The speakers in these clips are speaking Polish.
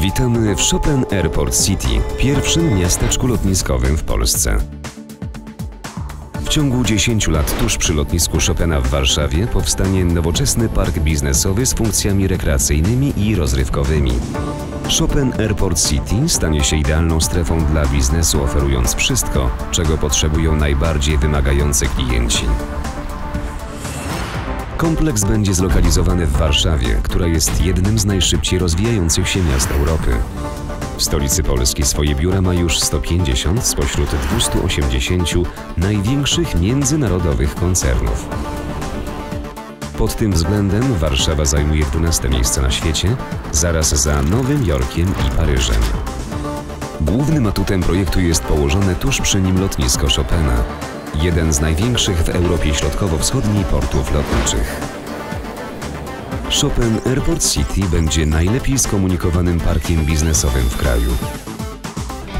Witamy w Chopin Airport City, pierwszym miasteczku lotniskowym w Polsce. W ciągu 10 lat tuż przy lotnisku Chopina w Warszawie powstanie nowoczesny park biznesowy z funkcjami rekreacyjnymi i rozrywkowymi. Chopin Airport City stanie się idealną strefą dla biznesu, oferując wszystko, czego potrzebują najbardziej wymagający klienci. Kompleks będzie zlokalizowany w Warszawie, która jest jednym z najszybciej rozwijających się miast Europy. W stolicy Polski swoje biura ma już 150 spośród 280 największych międzynarodowych koncernów. Pod tym względem Warszawa zajmuje 12 miejsce na świecie, zaraz za Nowym Jorkiem i Paryżem. Głównym atutem projektu jest położone tuż przy nim lotnisko Chopina, jeden z największych w Europie Środkowo-Wschodniej portów lotniczych. Chopin Airport City będzie najlepiej skomunikowanym parkiem biznesowym w kraju.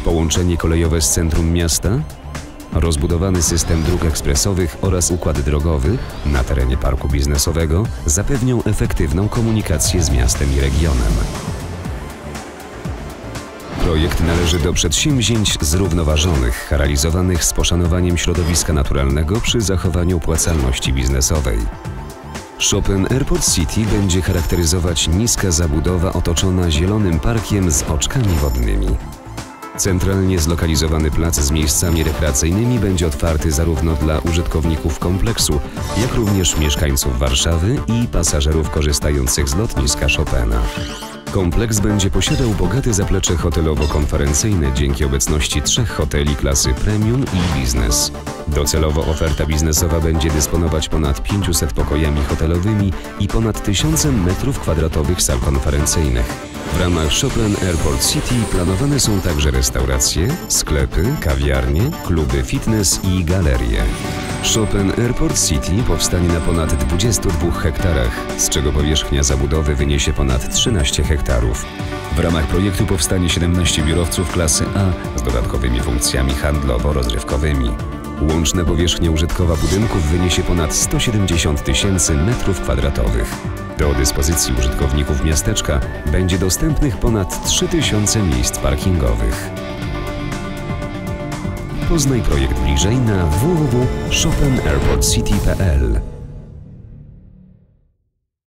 Połączenie kolejowe z centrum miasta, rozbudowany system dróg ekspresowych oraz układ drogowy na terenie parku biznesowego zapewnią efektywną komunikację z miastem i regionem. Projekt należy do przedsięwzięć zrównoważonych, realizowanych z poszanowaniem środowiska naturalnego przy zachowaniu opłacalności biznesowej. Chopin Airport City będzie charakteryzować niska zabudowa otoczona zielonym parkiem z oczkami wodnymi. Centralnie zlokalizowany plac z miejscami rekreacyjnymi będzie otwarty zarówno dla użytkowników kompleksu, jak również mieszkańców Warszawy i pasażerów korzystających z lotniska Chopina. Kompleks będzie posiadał bogate zaplecze hotelowo-konferencyjne dzięki obecności trzech hoteli klasy premium i biznes. Docelowo oferta biznesowa będzie dysponować ponad 500 pokojami hotelowymi i ponad 1000 m2 sal konferencyjnych. W ramach Chopin Airport City planowane są także restauracje, sklepy, kawiarnie, kluby fitness i galerie. Chopin Airport City powstanie na ponad 22 hektarach, z czego powierzchnia zabudowy wyniesie ponad 13 hektarów. W ramach projektu powstanie 17 biurowców klasy A z dodatkowymi funkcjami handlowo-rozrywkowymi. Łączna powierzchnia użytkowa budynków wyniesie ponad 170 tysięcy metrów kwadratowych. Do dyspozycji użytkowników miasteczka będzie dostępnych ponad 3000 miejsc parkingowych. Poznaj projekt bliżej na www.chopinairportcity.pl